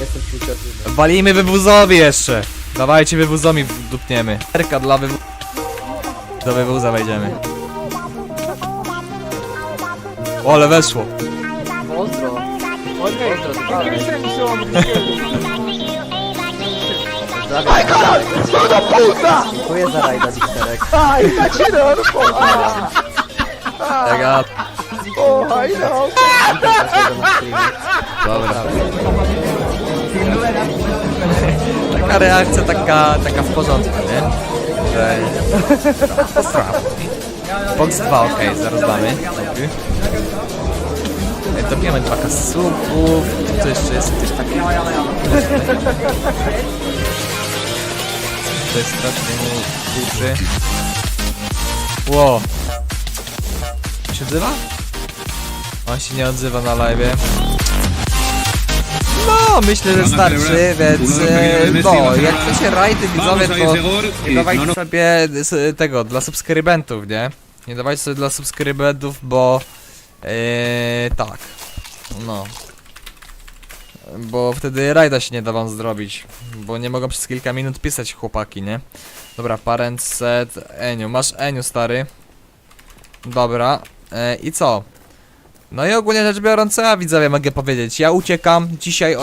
Jestem przysiadny. Walimy wybuzowi jeszcze. Dawajcie wybuzomi dupniemy. Erka dla wybu... Do wybuza wejdziemy. O, ale weszło. Ostro. Ojej, Aj, kanał! Zwoda puta! Dziękuję za rajda, Wiktorek. Aj, Kacinor! Ega o, I know. Dobra. Taka reakcja taka, taka w porządku, nie? Że... Postrawa. Box 2, okej, zaraz damy. Dobry. E, Dobijamy dwa kasupów. Tu jeszcze jest coś takiego. To jest strasznie mu duży. Ło. Się odzywa? On się nie odzywa na live. No, myślę, że starczy, więc no, jak chcecie rajdy widzowie, to nie dawajcie sobie tego, dla subskrybentów, nie? Nie dawajcie sobie dla subskrybentów, bo e, tak, no. Bo wtedy rajda się nie da wam zrobić, bo nie mogą przez kilka minut pisać chłopaki, nie? Dobra, parent set, Eniu, masz Eniu stary. Dobra, e, i co? No i ogólnie rzecz biorąc, co ja widzowie mogę powiedzieć? Ja uciekam dzisiaj o